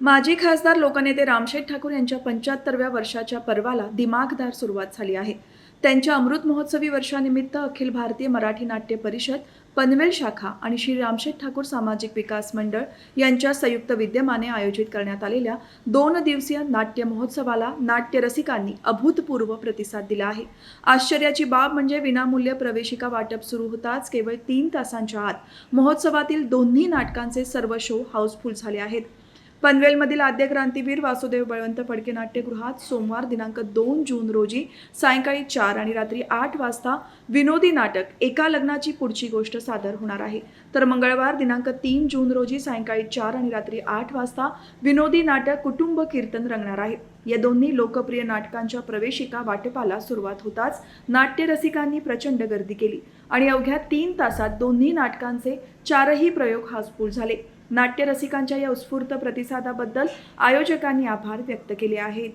माजी खासदार लोकनेते रामशेठ ठाकूर यांच्या पंच्याहत्तरव्या वर्षाच्या पर्वाला दिमागदार सुरुवात झाली आहे. त्यांच्या अमृत महोत्सवी वर्षानिमित्त अखिल भारतीय मराठी नाट्य परिषद पनवेल शाखा आणि श्री रामशेठ ठाकूर सामाजिक विकास मंडळ यांच्या संयुक्त विद्यमाने आयोजित करण्यात आलेल्या दोन दिवसीय नाट्य महोत्सवाला नाट्य रसिकांनी अभूतपूर्व प्रतिसाद दिला आहे. आश्चर्याची बाब म्हणजे विनामूल्य प्रवेशिका वाटप सुरू होताच केवळ तीन तासांच्या आत महोत्सवातील दोन्ही नाटकांचे सर्व शो हाऊसफुल झाले आहेत. पनवेलमधील आद्य क्रांतीवीर वासुदेव बळवंत फडके नाट्यगृहात सोमवार दिनांक दोन जून रोजी सायंकाळी चार आणि रात्री आठ वाजता विनोदी नाटक एका लग्नाची पुढची गोष्ट सादर होणार आहे. तर मंगळवार दिनांक तीन जून रोजी सायंकाळी चार आणि रात्री आठ वाजता विनोदी नाटक कुटुंब कीर्तन रंगणार आहे. या दोन्ही लोकप्रिय नाटकांच्या प्रवेशिका वाटपाला सुरुवात होताच नाट्यरसिकांनी प्रचंड गर्दी केली आणि अवघ्या तीन तासात दोन्ही नाटकांचे चारही प्रयोग हाऊसफुल झाले. नाट्यरसिकांच्या या उत्स्फूर्त प्रतिसादाबद्दल आयोजकांनी आभार व्यक्त केले आहेत.